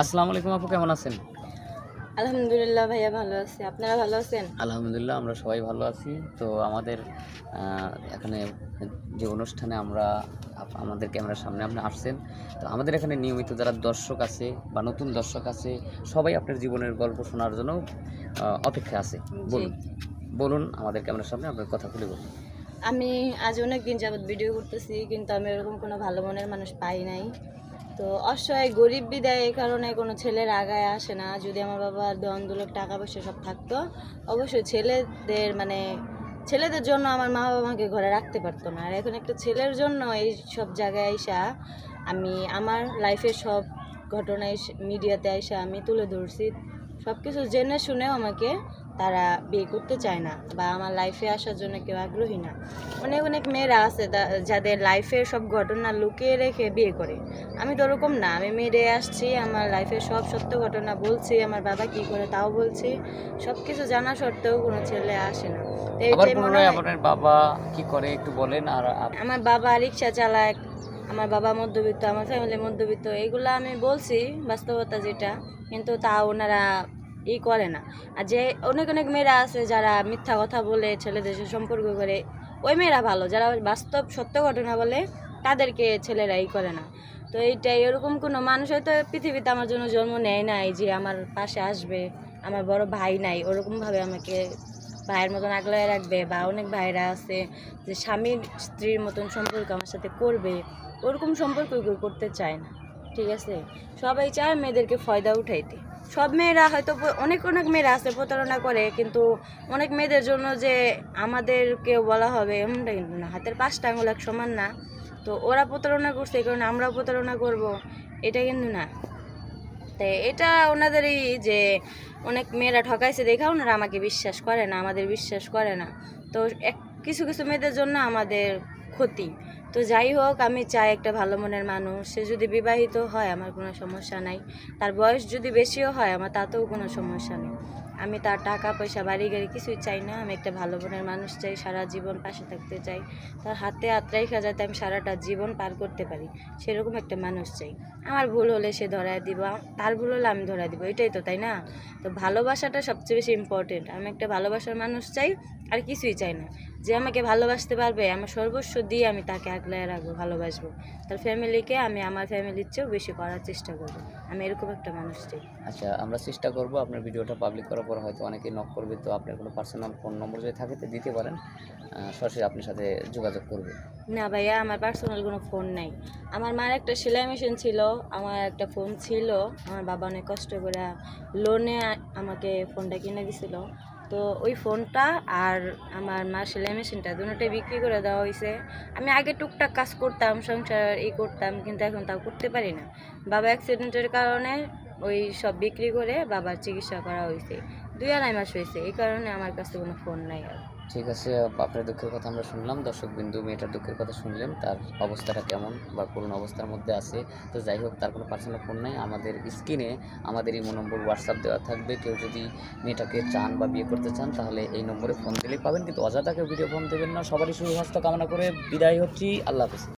আসসালামু আলাইকুম আপু কেমন আছেন? আলহামদুলিল্লাহ ভাইয়া ভালো আছি। আপনারা ভালো আছেন? আলহামদুলিল্লাহ আমরা সবাই ভালো আছি। তো আমাদের এখানে যে অনুষ্ঠানে আমরা আমাদের ক্যামেরার সামনে আপনি আসছেন। তো আমাদের এখানে নিয়মিত যারা দর্শক আছে বা নতুন দর্শক আছে সবাই আপনার জীবনের গল্প শোনার জন্য অপেক্ষা আছে। বলুন বলুন আমাদের ক্যামেরার সামনে আপনার কথা খুলে বলুন। আমি আজ অনেক দিন যাবত ভিডিও করতেছি কিন্তু আমি এরকম কোনো ভালো মনের মানুষ পাই নাই। তো অসহায় গরিব বিদায় এই কারণে কোনো ছেলের আগায় আসে না। যদি আমার বাবার দন টাকা পয়সা সব থাকতো, অবশ্যই ছেলেদের মানে ছেলেদের জন্য আমার মা বাবা আমাকে ঘরে রাখতে পারতো না। আর এখন একটা ছেলের জন্য এই সব জায়গায় আইসা, আমি আমার লাইফের সব ঘটনা মিডিয়াতে আইসা আমি তুলে ধরছি। সব কিছু জেনে শুনেও আমাকে তারা বিয়ে করতে চায় না বা আমার লাইফে আসার জন্য কেউ আগ্রহী না। অনেক অনেক মেয়েরা আছে যাদের লাইফের সব ঘটনা লুকিয়ে রেখে বিয়ে করে। আমি তো ওরকম না আমি মেয়েরে আসছি আমার লাইফের সব সত্য ঘটনা বলছি আমার বাবা কি করে তাও বলছি সব কিছু জানা সত্ত্বেও কোনো ছেলে আসে না। আপনার বাবা কি করে একটু বলেন আর আমার বাবা রিক্সা চালায় আমার বাবা মধ্যবিত্ত আমার ফ্যামিলি মধ্যবিত্ত এগুলো আমি বলছি বাস্তবতা যেটা কিন্তু তা ওনারা ই করে না। আর যে অনেক অনেক মেয়েরা আছে যারা মিথ্যা কথা বলে ছেলেদের সম্পর্ক করে, ওই মেয়েরা ভালো। যারা বাস্তব সত্য ঘটনা বলে, তাদেরকে ছেলেরা ই করে না। তো এইটাই, এরকম কোনো মানুষ হয়তো পৃথিবীতে আমার জন্য জন্ম নেয় নাই যে আমার পাশে আসবে, আমার বড় ভাই নাই। ওরকমভাবে আমাকে ভাইয়ের মতন আগলায় রাখবে বা অনেক ভাইরা আছে যে স্বামীর স্ত্রীর মতন সম্পর্ক আমার সাথে করবে, ওরকম সম্পর্ক করতে চায় না। ঠিক আছে? সবাই চায় মেয়েদেরকে ফয়দা উঠাইতে। সব মেয়েরা হয়তো অনেক অনেক মেয়েরা আছে প্রতারণা করে, কিন্তু অনেক মেয়েদের জন্য যে আমাদেরকে বলা হবে এমনটা কিন্তু না, হাতের পাঁচটা আঙুল এক সমান না। তো ওরা প্রতারণা করছে, এই কারণে আমরাও প্রতারণা করব, এটা কিন্তু না। তাই এটা ওনাদেরই যে অনেক মেয়েরা ঠকাইছে দেখা ওনারা আমাকে বিশ্বাস করে না, আমাদের বিশ্বাস করে না। তো এক, কিছু কিছু মেয়েদের জন্য আমাদের ক্ষতি। তো যাই হোক, আমি চাই একটা ভালো মনের মানুষ। সে যদি বিবাহিত হয়, আমার কোনো সমস্যা নাই। তার বয়স যদি বেশিও হয়, আমার তাতেও কোনো সমস্যা নেই। আমি তার টাকা, পয়সা, বাড়ি গাড়ি কিছুই চাই না। আমি একটা ভালো মনের মানুষ চাই, সারা জীবন পাশে থাকতে চাই। তার হাতে রেখা যাতে আমি সারাটা জীবন পার করতে পারি, সেরকম একটা মানুষ চাই। আমার ভুল হলে সে ধরায় দিব তার ভুল হলে আমি ধরায় দিব, এটাই তো, তাই না? তো ভালোবাসাটা সবচেয়ে বেশি ইম্পর্টেন্ট আমি একটা ভালোবাসার মানুষ চাই আর কিছুই চাই না। যে আমাকে ভালোবাসতে পারবে আমার সর্বস্ব দিয়ে আমি তাকে আগলায় রাখব ভালোবাসবো। তার ফ্যামিলিকে আমি আমার ফ্যামিলির চেয়েও বেশি করার চেষ্টা করব। আমি এরকম একটা মানুষ চাই। আচ্ছা আমরা চেষ্টা করব আপনার ভিডিওটা পাবলিক করার পর হয়তো অনেকেই নক করবে তো আপনার কোনো পার্সোনাল ফোন নম্বর যদি থাকে তো দিতে পারেন। সরাসরি আপনার সাথে যোগাযোগ করবে। না ভাইয়া আমার পার্সোনাল কোনো ফোন নাই। আমার মার একটা সেলাই মেশিন ছিল আমার একটা ফোন ছিল। আমার বাবা অনেক কষ্ট করে লোনে আমাকে ফোনটা কিনে দিছিল। তো ওই ফোনটা আর আমার মা সেলাই মেশিনটা দুটোটাই বিক্রি করে দেওয়া হয়েছে আমি আগে টুকটাক কাজ করতাম, সংসার এই করতাম, কিন্তু এখন তাও করতে পারি না। বাবা অ্যাক্সিডেন্টের কারণে ওই সব বিক্রি করে বাবার চিকিৎসা করা হয়েছে দুই আড়াই মাস হয়েছে, এই কারণে আমার কাছে কোনো ফোন নাই আর। ঠিক আছে আপনার দুঃখের কথা আমরা শুনলাম দর্শক বিন্দু মেয়েটার দুঃখের কথা শুনলেন, তার অবস্থাটা কেমন বা করুণ অবস্থার মধ্যে আছে, তো যাই হোক, তার কোনো পার্সোনাল ফোন নাই, আমাদের স্ক্রিনে আমাদের ইমো নম্বর হোয়াটসঅ্যাপ দেওয়া থাকবে, কেউ যদি মেয়েটাকে চান বা বিয়ে করতে চান, তাহলে এই নম্বরে ফোন দিলেই পাবেন, কিন্তু কেউ ভিডিও ফোন দেবেন না, সবারই সুস্বাস্থ্য কামনা করে বিদায় হচ্ছি, আল্লাহ হাফিজ।